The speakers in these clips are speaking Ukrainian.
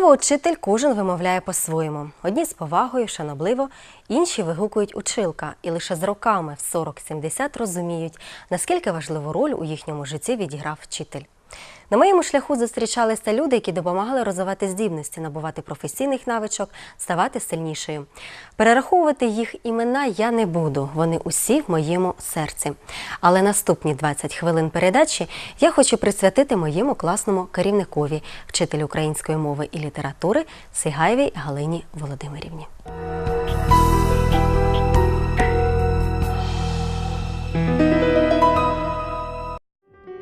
Слово учитель кожен вимовляє по-своєму. Одні з повагою, шанобливо, інші вигукують училка, і лише з роками в 40-70 розуміють, наскільки важливу роль у їхньому житті відіграв вчитель. На моєму шляху зустрічалися люди, які допомагали розвивати здібності, набувати професійних навичок, ставати сильнішою. Перераховувати їх імена я не буду, вони усі в моєму серці. Але наступні 20 хвилин передачі я хочу присвятити моєму класному керівникові, вчителю української мови і літератури Сигаєвій Галині Володимирівні.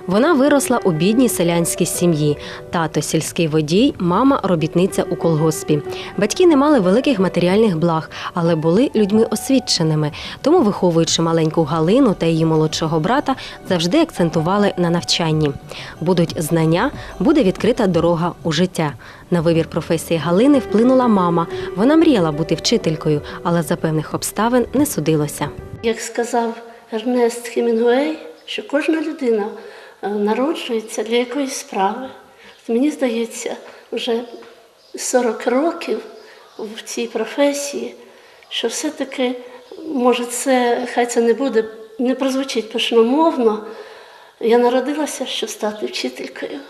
Вона виросла у бідній селянській сім'ї. Тато сільський водій, мама робітниця у колгоспі. Батьки не мали великих матеріальних благ, але були людьми освіченими. Тому, виховуючи маленьку Галину та її молодшого брата, завжди акцентували на навчанні. Будуть знання, буде відкрита дорога у життя. На вибір професії Галини вплинула мама. Вона мріяла бути вчителькою, але за певних обставин не судилося. Як сказав Ернест Хемінгуей, що кожна людина народжується для якоїсь справи. Мені здається, вже 40 років в цій професії, що все-таки, може, це хай це не буде, не прозвучить пишномовно. Я народилася, щоб стати вчителькою.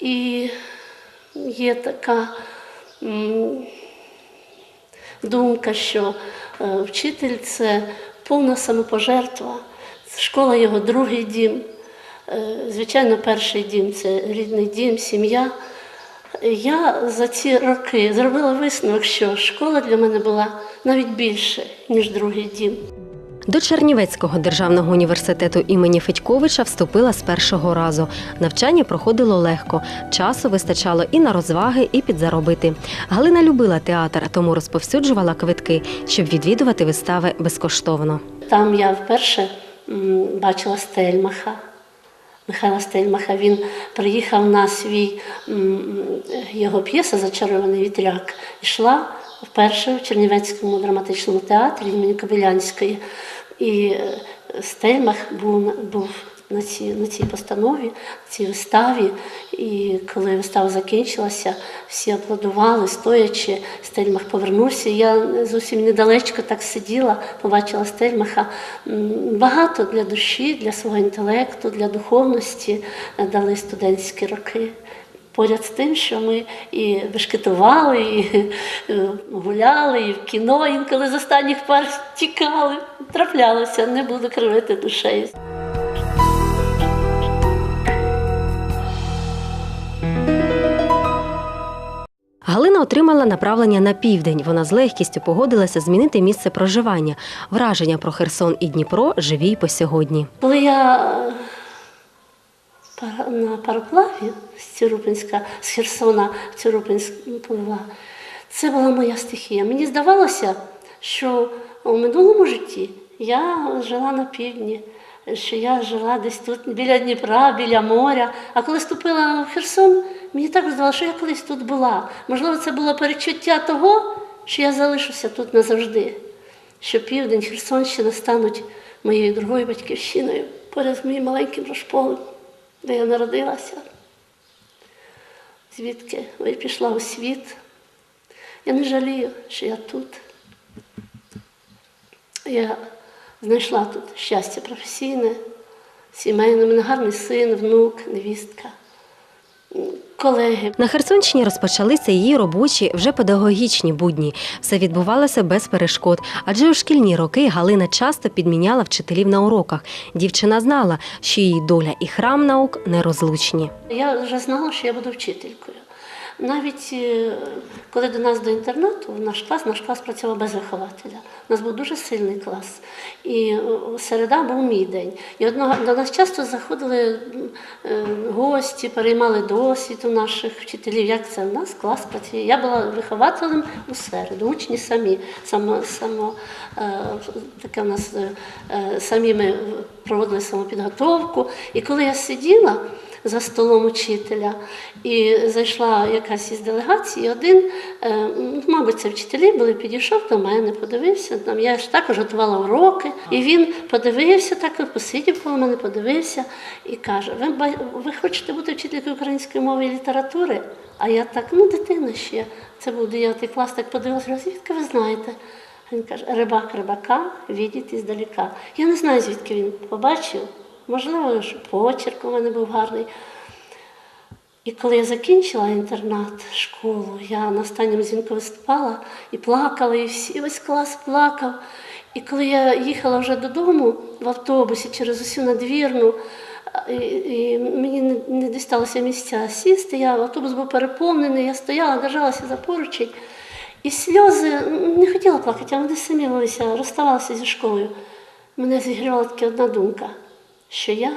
І є така думка, що е, вчитель це повна самопожертва, школа його другий дім. Е, Звичайно, перший дім це рідний дім, сім'я. Я за ці роки зробила висновок, що школа для мене була навіть більше, ніж другий дім. До Чернівецького державного університету імені Федьковича вступила з першого разу. Навчання проходило легко, часу вистачало і на розваги, і підзаробити. Галина любила театр, тому розповсюджувала квитки, щоб відвідувати вистави безкоштовно. Там я вперше бачила Стельмаха. Михайла Стельмаха. Він приїхав на свій його п'єса Зачарований вітряк. Йшла вперше в Чернівецькому драматичному театрі імені Кобилянської. І е, Стельмах був, був на цій, на цій постанові, на цій виставі. І коли вистава закінчилася, всі аплодували, стоячи. Стельмах повернувся. Я зовсім недалечко так сиділа, побачила Стельмаха. Багато для душі, для свого інтелекту, для духовності дали студентські роки. Поряд з тим, що ми і бешкетували, і е, гуляли, і в кіно інколи з останніх пар тікали. Траплялося, не буду кривити душею. Галина отримала направлення на південь. Вона з легкістю погодилася змінити місце проживання. Враження про Херсон і Дніпро живі й по сьогодні. Коли я е, на пароплаві з Цюрупинська, з Херсона в Цюрупинськ плила, це була моя стихія. Мені здавалося, що у минулому житті я жила на півдні, що я жила десь тут біля Дніпра, біля моря. А коли ступила в Херсон, мені так здавалося, що я колись тут була. Можливо, це було перечуття того, що я залишуся тут назавжди що південь Херсонщина стануть моєю другою батьківщиною поряд з моїм маленьким Рожполем, де я народилася, звідки я пішла у світ. Я не жалію, що я тут. Я знайшла тут щастя професійне, сімейне, мене гарний син, внук, невістка, колеги. На Херсонщині розпочалися її робочі, вже педагогічні будні. Все відбувалося без перешкод, адже у шкільні роки Галина часто підміняла вчителів на уроках. Дівчина знала, що її доля і храм наук нерозлучні. Я вже знала, що я буду вчителькою. Навіть е, коли до нас до інтернату, в наш клас, наш клас працював без вихователя. У нас був дуже сильний клас. І е, середа був мій день. І одного до нас часто заходили е, гості, переймали досвід у наших вчителів. Як це у нас клас працює? Я була вихователем у середу, учні самі, само, само таке у нас самі ми проводили самопідготовку. І коли я сиділа, за столом учителя. І зайшла якась із делегації, і один, е, мабуть, це вчителі були, підійшов до мене, подивився. Там, я ж також готувала уроки, і він подивився, так посидів коло мене, подивився і каже: ви, ви хочете бути вчителькою української мови і літератури? А я так, ну дитина ще. Це був 9 клас, так подивилася, звідки ви знаєте? Він каже, рибак рибака видить іздаліка. Я не знаю, звідки він побачив. Можливо, що почерк у мене був гарний. І коли я закінчила інтернат, школу, я на останньому дзвінку виступала і плакала, і всі, весь клас плакав. І коли я їхала вже додому в автобусі через усю надвірну, і, і мені не, не дісталося місця сісти, я, автобус був переповнений, я стояла, держалася за поручень. І сльози не хотіла плакати, а вони самі розставалася зі школою. Мене зігрівала тільки одна думка, що я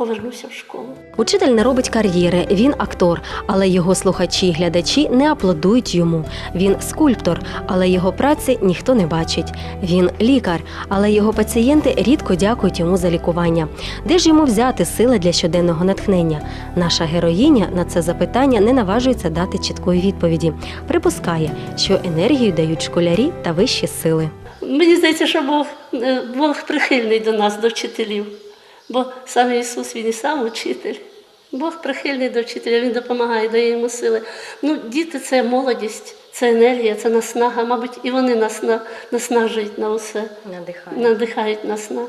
повернуся в школу. Учитель не робить кар'єри, він актор, але його слухачі й глядачі не аплодують йому. Він скульптор, але його праці ніхто не бачить. Він лікар, але його пацієнти рідко дякують йому за лікування. Де ж йому взяти сили для щоденного натхнення? Наша героїня на це запитання не наважується дати чіткої відповіді. Припускає, що енергію дають школярі та вищі сили. Мені здається, що Бог, е, Бог прихильний до нас, до вчителів. Бо сам Ісус, Він і сам учитель. Бог прихильний до вчителя, Він допомагає, дає йому сили. Ну, діти це молодість, це енергія, це наснага. Мабуть, і вони нас на, наснажують на усе, надихають, надихають нас на,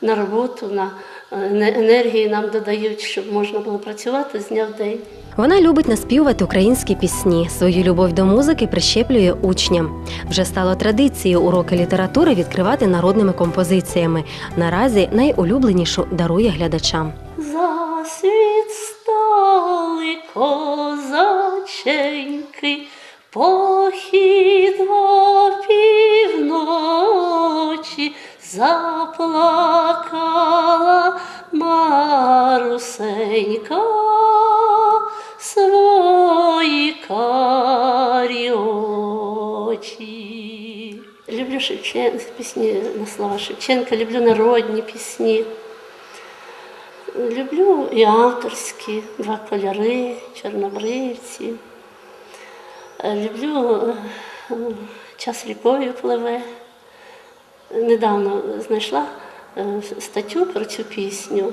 на роботу, на енергії нам додають, щоб можна було працювати з дня в день. Вона любить наспівувати українські пісні. Свою любов до музики прищеплює учням. Вже стало традицією уроки літератури відкривати народними композиціями. Наразі найулюбленішу дарує глядачам. Засвіт стали козаченьки, похід заплакала Марусенька свої карі очі. Люблю Шевченка, пісні на слова Шевченка, люблю народні пісні. Люблю і авторські, два кольори, чорнобривці. Люблю е, час рікою пливе. Недавно знайшла е, статтю про цю пісню.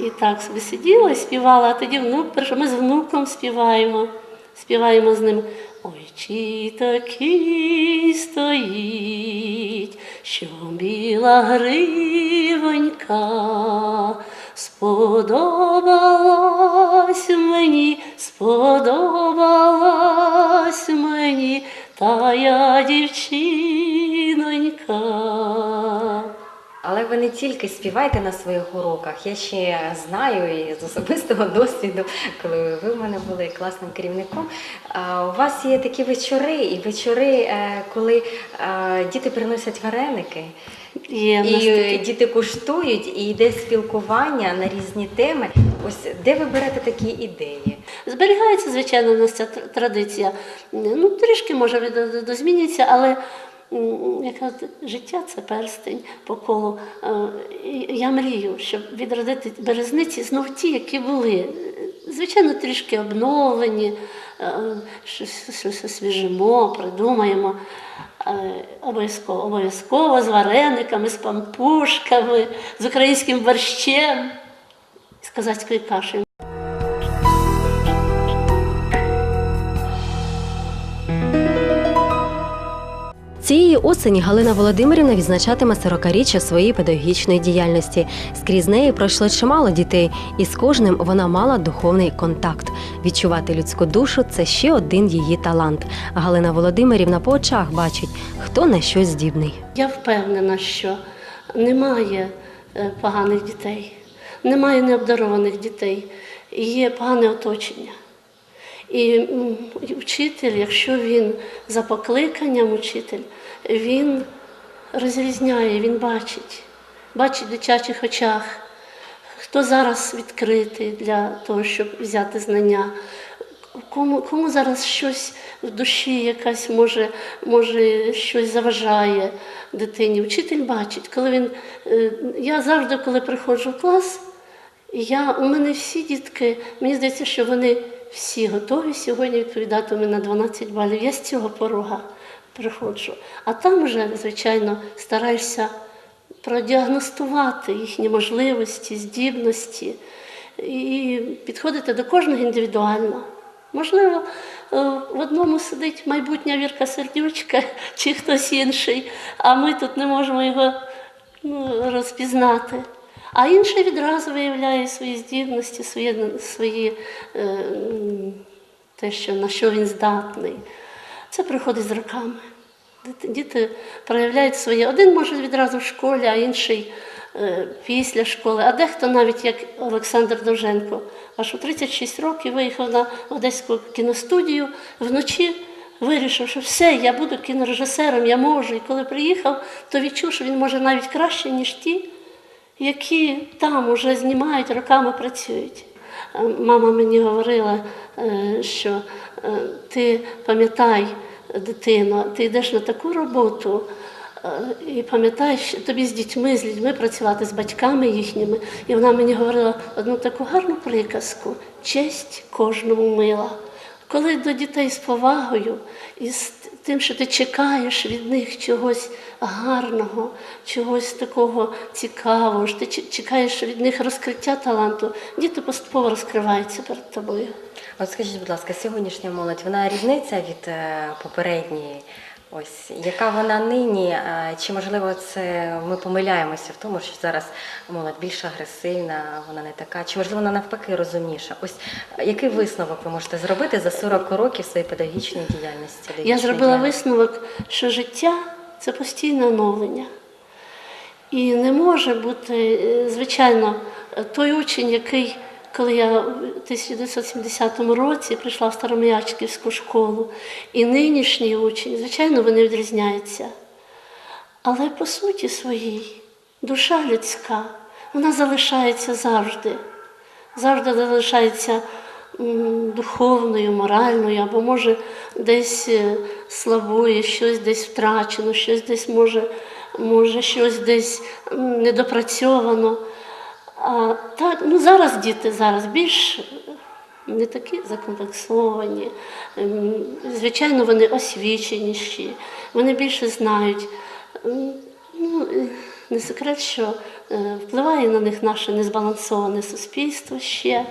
І так собі сиділа і співала, а тоді внук прийшов. Ми з внуком співаємо, співаємо з ним. Ой, чи такий стоїть, що біла гривонька, сподобалась мені, сподобалась мені, та я дівчинонька. Але ви не тільки співаєте на своїх уроках. Я ще знаю і з особистого досвіду, коли ви в мене були класним керівником. У вас є такі вечори, і вечори, е, коли е, діти приносять вареники, Є і діти куштують, і йде спілкування на різні теми. Ось де ви берете такі ідеї? Зберігається, звичайно, у нас ця традиція. Ну, трішки може дозмінюється, але м, життя це перстень по колу. Е, Я мрію, щоб відродити березниці знов ті, які були. Звичайно, трішки обновлені, е, щось, щось освіжимо, придумаємо. Е, Обов'язково, обов'язково з варениками, з пампушками, з українським борщем, з козацькою кашею. Осені Галина Володимирівна відзначатиме 40-річчя своєї педагогічної діяльності. Скрізь неї пройшло чимало дітей, і з кожним вона мала духовний контакт. Відчувати людську душу це ще один її талант. Галина Володимирівна по очах бачить, хто на що здібний. Я впевнена, що немає е, поганих дітей, немає необдарованих дітей, є погане оточення. І вчитель, якщо він за покликанням учитель, він розрізняє, він бачить, бачить в дитячих очах, хто зараз відкритий для того, щоб взяти знання. Кому, кому зараз щось в душі якась може, може щось заважає дитині. Вчитель бачить, коли він. е, Я завжди, коли приходжу в клас, я, у мене всі дітки, мені здається, що вони всі готові сьогодні відповідати мені на 12 балів. Я з цього порога приходжу. А там вже, звичайно, стараєшся продіагностувати їхні можливості, здібності і підходити до кожного індивідуально. Можливо, е, в одному сидить майбутня Вірка Сердючка чи хтось інший, а ми тут не можемо його ну, розпізнати. А інший відразу виявляє свої здібності, свої, свої е, те, що, на що він здатний. Це приходить з роками. Діти- проявляють своє. Один може відразу в школі, а інший е, після школи. А дехто навіть як Олександр Довженко, аж у 36 років виїхав на Одеську кіностудію вночі. Вирішив, що все, я буду кінорежисером, я можу. І коли приїхав, то відчув, що він може навіть краще, ніж ті, які там уже знімають, роками працюють. Е, Мама мені говорила, е, що е, ти пам'ятай, дитино, ти йдеш на таку роботу. І пам'ятаєш, тобі з дітьми, з людьми працювати, з батьками їхніми. І вона мені говорила одну таку гарну приказку: честь кожному мила. Коли до дітей з повагою і з тим, що ти чекаєш від них чогось гарного, чогось такого цікавого, ти чекаєш від них розкриття таланту, діти поступово розкриваються перед тобою. От скажіть, будь ласка, сьогоднішня молодь, вона різниця від е, попередньої? Ось яка вона нині? Е, Чи можливо це ми помиляємося в тому, що зараз молодь більш агресивна, вона не така? Чи можливо вона навпаки розумніша? Ось який висновок ви можете зробити за 40 років своєї педагогічної діяльності? Я зробила діяльності? висновок, що життя це постійне оновлення. І не може бути, е, звичайно, той учень, який, коли я в 1970 році прийшла в Старомиячківську школу, і нинішній учень, звичайно, вони відрізняються. Але по суті своїй душа людська, вона залишається завжди. Завжди залишається духовною, моральною, або може десь е, слабує, щось десь втрачено, щось десь може, може щось десь недопрацьовано. А так, ну зараз діти зараз більш не такі закомплексовані. Ем, Звичайно, вони освіченіші, вони більше знають. Ем, Ну, е, не секрет, що е, впливає на них наше незбалансоване суспільство ще.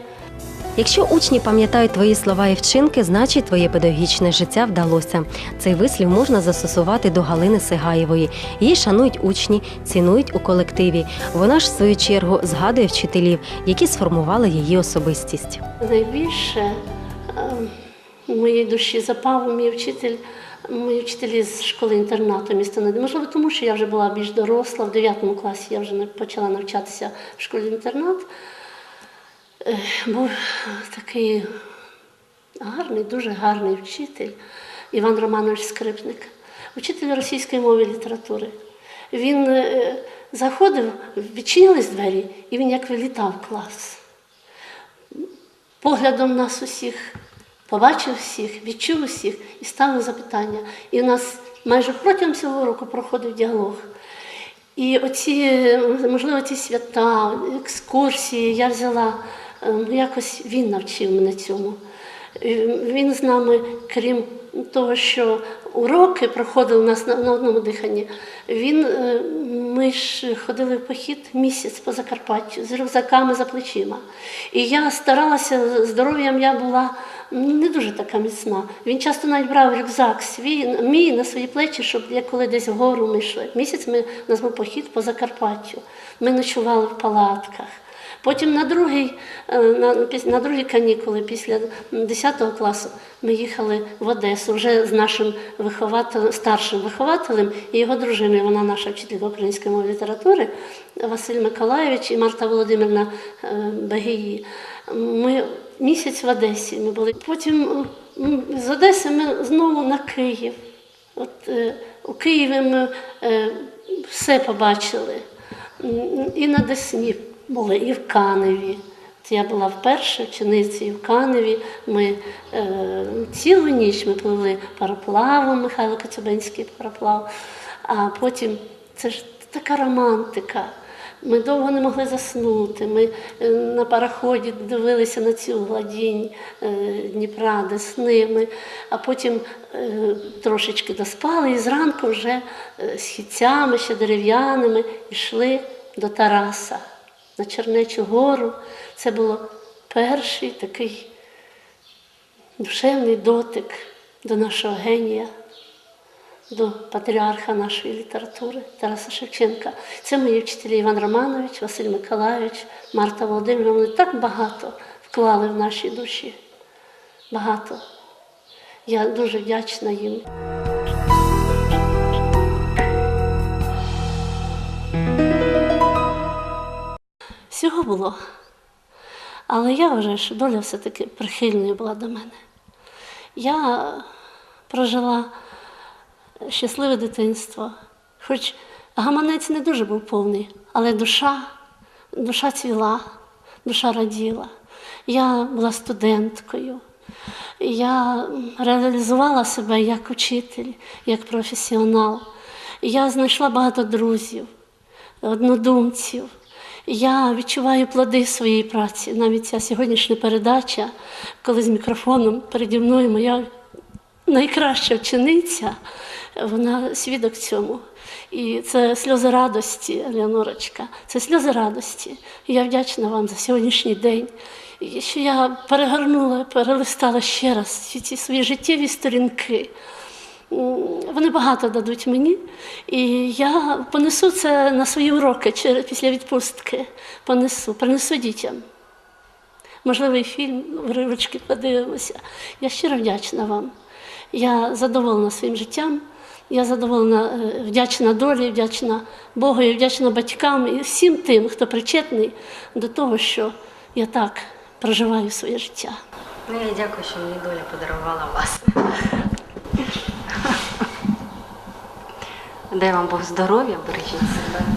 Якщо учні пам'ятають твої слова і вчинки, значить твоє педагогічне життя вдалося. Цей вислів можна застосувати до Галини Сигаєвої. Її шанують учні, цінують у колективі. Вона ж в свою чергу згадує вчителів, які сформували її особистість. Найбільше е, в моїй душі запав мій вчитель, мої вчителі з школи-інтернату міста Нади. Можливо, тому що я вже була більш доросла, в 9 класі я вже не- почала навчатися в школі-інтернат. Е, Був такий гарний, дуже гарний вчитель Іван Романович Скрипник, вчитель російської мови і літератури. Він е, заходив, відчинились двері, і він як вилітав клас поглядом нас усіх, побачив всіх, відчув усіх і ставив запитання. І у нас майже протягом цього року проходив діалог. І оці, можливо, ці свята, екскурсії я взяла, якось він навчив мене цьому. Е, Він з нами, крім того, що уроки проходили у нас на, одному диханні, він, е, ми ж ходили в похід місяць по Закарпаттю з рюкзаками за плечима. І я старалася, здоров'ям я була не дуже така міцна. Він часто навіть брав рюкзак свій, мій на свої плечі, щоб я коли десь вгору ми йшли. Місяць ми, нас був похід по Закарпаттю. Ми ночували в палатках. Потім на другий, е, на, на другі канікули, після 10 класу, ми їхали в Одесу вже з нашим вихователем, старшим вихователем і його дружиною. Вона наша вчителька української мови літератури, Василь Миколаєвич і Марта Володимирівна е, Багії. Ми місяць в Одесі ми були. Потім з Одеси ми знову на Київ. От, е, у Києві ми все побачили. І на Десні були, і в Каневі. Я була вперше і в Каневі. Ми е, цілу ніч ми пливли пароплавом, Михайло Коцюбинський пароплав. А потім це ж така романтика. Ми довго не могли заснути. Ми е, на пароході дивилися на цю гладінь е, Дніпра, Десни. Ми, а потім е, трошечки доспали і зранку вже е, східцями, ще дерев'яними йшли до Тараса на Чернечу гору. Це було перший такий душевний дотик до нашого генія, до патріарха нашої літератури Тараса Шевченка. Це мої вчителі Іван Романович, Василь Миколайович, Марта Володимирівна. Вони так багато вклали в наші душі. Багато. Я дуже вдячна їм. Всього було. Але я вважаю, що доля все-таки прихильною була до мене. Я прожила щасливе дитинство, хоч гаманець не дуже був повний, але душа, душа цвіла, душа раділа. Я була студенткою. Я реалізувала себе як учитель, як професіонал. Я знайшла багато друзів, однодумців. Я відчуваю плоди своєї праці. Навіть ця сьогоднішня передача, коли з мікрофоном переді мною моя найкраща вчениця, вона свідок цьому. І це сльози радості, Леонорочка, це сльози радості. Я вдячна вам за сьогоднішній день. Що я перегорнула, перелистала ще раз ці свої життєві сторінки. Вони багато дадуть мені, і я понесу це на свої уроки після відпустки. Понесу, принесу дітям. Можливий фільм, уривочки подивимося. Я щиро вдячна вам. Я задоволена своїм життям. Я задоволена, е, вдячна долі, вдячна Богу, і вдячна батькам і всім тим, хто причетний до того, що я так проживаю своє життя. Ну, я дякую, що мені доля подарувала вас. Дай вам Бог здоров'я, бережіть себе.